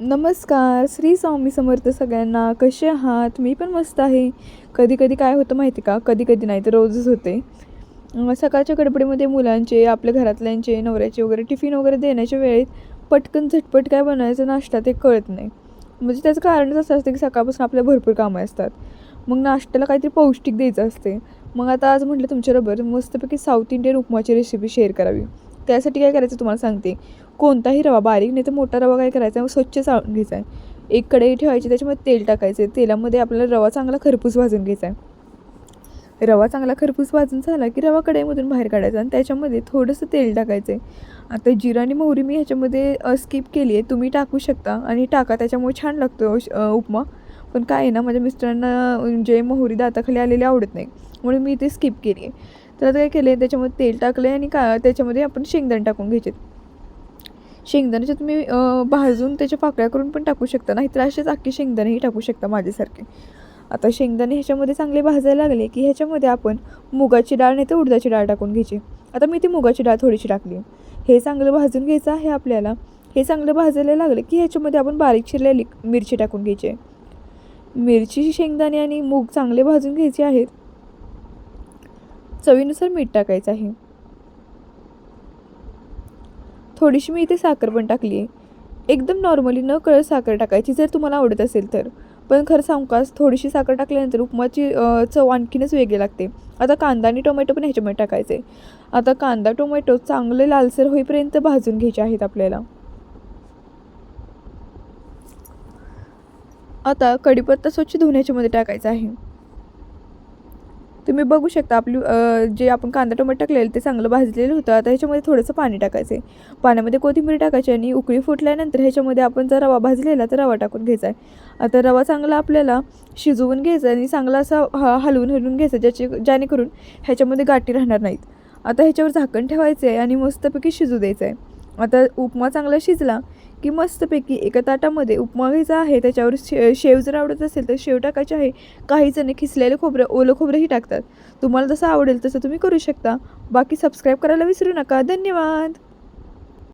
नमस्कार श्री स्वामी समर्थ सगळ्यांना. कसे आहात? मी पण मस्त आहे. कधी कधी काय होतं माहिती का? कधी कधी नाही तर रोजच होते. सकाळच्या गडबडीमध्ये मुलांचे आपल्या घरातल्यांचे नवऱ्याचे वगैरे टिफिन वगैरे देण्याच्या वेळेत पटकन झटपट काय बनवायचं नाश्ता ते कळत नाही. म्हणजे त्याचं कारणच असं असतं की सकाळपासून आपल्या भरपूर कामं असतात. मग नाश्त्याला काहीतरी पौष्टिक द्यायचं असते. मग आता आज म्हटलं तुमच्याबरोबर मस्तपैकी साऊथ इंडियन उपमाची रेसिपी शेअर करावी. त्यासाठी काय करायचं तुम्हाला सांगते. कोणताही रवा बारीक नाही तर मोठा रवा काय करायचा? आहे स्वच्छ चाळून घ्यायचा आहे. एक कढई ठेवायची त्याच्यामध्ये तेल टाकायचं आहे. तेलामध्ये आपल्याला रवा चांगला खरपूस भाजून घ्यायचा आहे. रवा चांगला खरपूस भाजून झाला की रवा कढईमधून बाहेर काढायचा आणि त्याच्यामध्ये थोडंसं तेल टाकायचं आहे. आता जिरा आणि मोहरी मी ह्याच्यामध्ये स्किप केली आहे. तुम्ही टाकू शकता आणि टाका त्याच्यामुळे छान लागतो उपमा. पण काय आहे ना माझ्या मिस्टरांना जे म्हणजे मोहरी दाताखाली आलेली आवडत नाही. म्हणून मी ते स्किप केली आहे. तर आता काय केले त्याच्यामध्ये तेल टाकले आणि का त्याच्यामध्ये आपण शेंगदाणे टाकून घ्यायचे शेंगदाण्याच्या तुम्ही भाजून त्याच्या पाकळ्या करून पण टाकू शकता नाहीतर असेच अख्खे शेंगदाणेही टाकू शकता माझ्यासारखे. आता शेंगदाणे ह्याच्यामध्ये चांगले भाजायला लागले की ह्याच्यामध्ये आपण मुगाची डाळ नाही तर उडदाची डाळ टाकून घ्यायची. आता मी ती मुगाची डाळ थोडीशी टाकली. हे चांगलं भाजून घ्यायचं आहे आपल्याला. हे चांगलं भाजायला लागलं की ह्याच्यामध्ये आपण बारीक चिरलेली मिरची टाकून घ्यायची आहे. मिरची शेंगदाणे आणि मूग चांगले भाजून घ्यायचे आहेत. चवीनुसार मीठ टाकायचं आहे. थोडीशी मी इथे साखर पण टाकली आहे एकदम नॉर्मली न कळत साखर टाकायची जर तुम्हाला आवडत असेल तर. पण खरं सांगू का थोडीशी साखर टाकल्यानंतर उपमाची चव आणखीनच वेगळी लागते. आता कांदा आणि टोमॅटो पण ह्याच्यामध्ये टाकायचे. आता कांदा टोमॅटो चांगले लालसर होईपर्यंत भाजून घ्यायचे आहेत आपल्याला. आता कढीपत्ता स्वच्छ धुण्याच्यामध्ये टाकायचा आहे. तुम्ही बघू शकता आपली जे आपण कांदा टोमॅटो टाकलेलं ते चांगलं भाजलेलं होतं. आता ह्याच्यामध्ये थोडंसं पाणी टाकायचं आहे. पाण्यामध्ये कोथिंबीर टाकायची आणि उकळी फुटल्यानंतर ह्याच्यामध्ये आपण जर रवा भाजलेला तर रवा टाकून घ्यायचा आहे. आता रवा चांगला आपल्याला शिजवून घ्यायचा आणि चांगला असा हा हलवून हलवून घ्यायचा ज्याचे जेणेकरून ह्याच्यामध्ये गाठी राहणार नाहीत. आता ह्याच्यावर झाकण ठेवायचं आहे आणि मस्तपैकी शिजू द्यायचं आहे. आता उपमा चांगला शिजला की मस्तपैकी एका ताटामध्ये उपमा घ्यायचा आहे त्याच्यावर शे शेव जर आवडत असेल तर शेव टाकायचे आहे. काही जण खिसलेलं खोबरं ओलं खोबरंही टाकतात. तुम्हाला जसं आवडेल तसं तुम्ही करू शकता. बाकी सबस्क्राईब करायला विसरू नका. धन्यवाद!